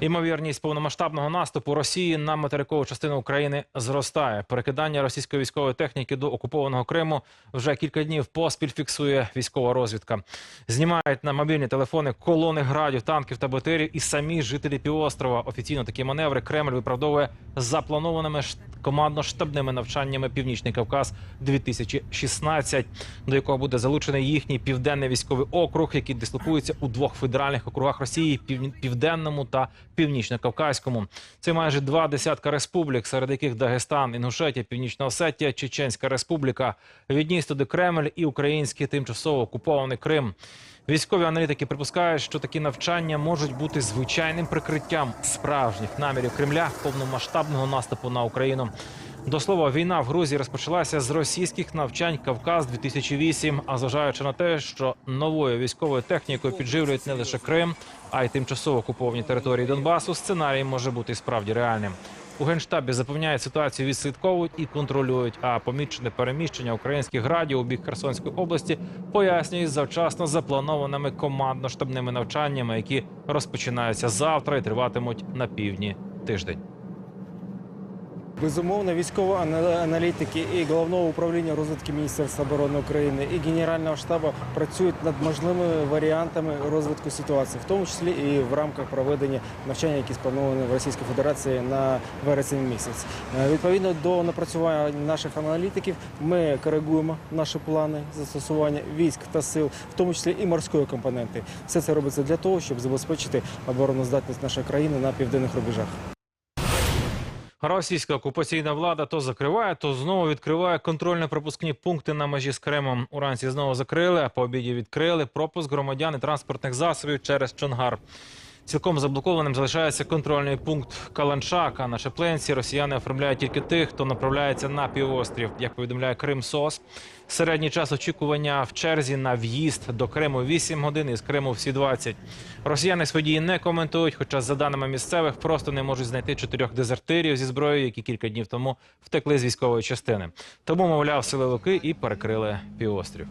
Імовірність повномасштабного наступу Росії на материкову частину України зростає. Перекидання російської військової техніки до окупованого Криму вже кілька днів поспіль фіксує військова розвідка. Знімають на мобільні телефони колони градів, танків та БТРів і самі жителі півострова. Офіційно такі маневри Кремль виправдовує запланованими ш- командно-штабними навчаннями Північний Кавказ 2016 до якого буде залучений їхній південний військовий округ, який дислокується у двох федеральних округах Росії пів- південному та північно-кавказькому. Це майже два десятка республік, серед яких Дагестан, Інгушетія, Північна Осетія, Чеченська Республіка. Відніс туди Кремль і український тимчасово окупований Крим. Військові аналітики припускають, що такі навчання можуть бути звичайним прикриттям справжніх намірів Кремля повномасштабного наступу на Україну. До слова, війна в Грузії розпочалася з російських навчань Кавказ 2008 А зважаючи на те, що новою військовою технікою підживлюють не лише Крим, а й тимчасово окуповані території Донбасу, сценарій може бути справді реальним. У генштабі запевняють ситуацію відслідковують і контролюють. А помічене переміщення українських градів у бік Херсонської області пояснюють завчасно запланованими командно-штабними навчаннями, які розпочинаються завтра і триватимуть на півдні тиждень. Безумовно, військові аналітики і головного управління розвитки Міністерства оборони України і Генерального штабу працюють над можливими варіантами розвитку ситуації, в тому числі і в рамках проведення навчання, які сплановані в Російській Федерації на вересень місяць. Е, Відповідно до напрацювання наших аналітиків, ми коригуємо наші плани застосування військ та сил, в тому числі і морської компоненти. Все це робиться для того, щоб забезпечити обороноздатність нашої країни на південних рубежах. Російська окупаційна влада то закриває, то знову відкриває контрольно-пропускні пункти на межі з Кримом. Уранці знову закрили, а по обіді відкрили пропуск громадян і транспортних засобів через Чонгар. Цілком заблокованим залишається контрольний пункт Каланчак. А на Шепленці росіяни оформляють тільки тих, хто направляється на півострів. Як повідомляє Крим СОС, середній час очікування в черзі на в'їзд до Криму 8 годин, із Криму всі 20. Росіяни свої не коментують, хоча, за даними місцевих, просто не можуть знайти чотирьох дезертирів зі зброєю, які кілька днів тому втекли з військової частини. Тому, мовляв, сили Луки і перекрили півострів.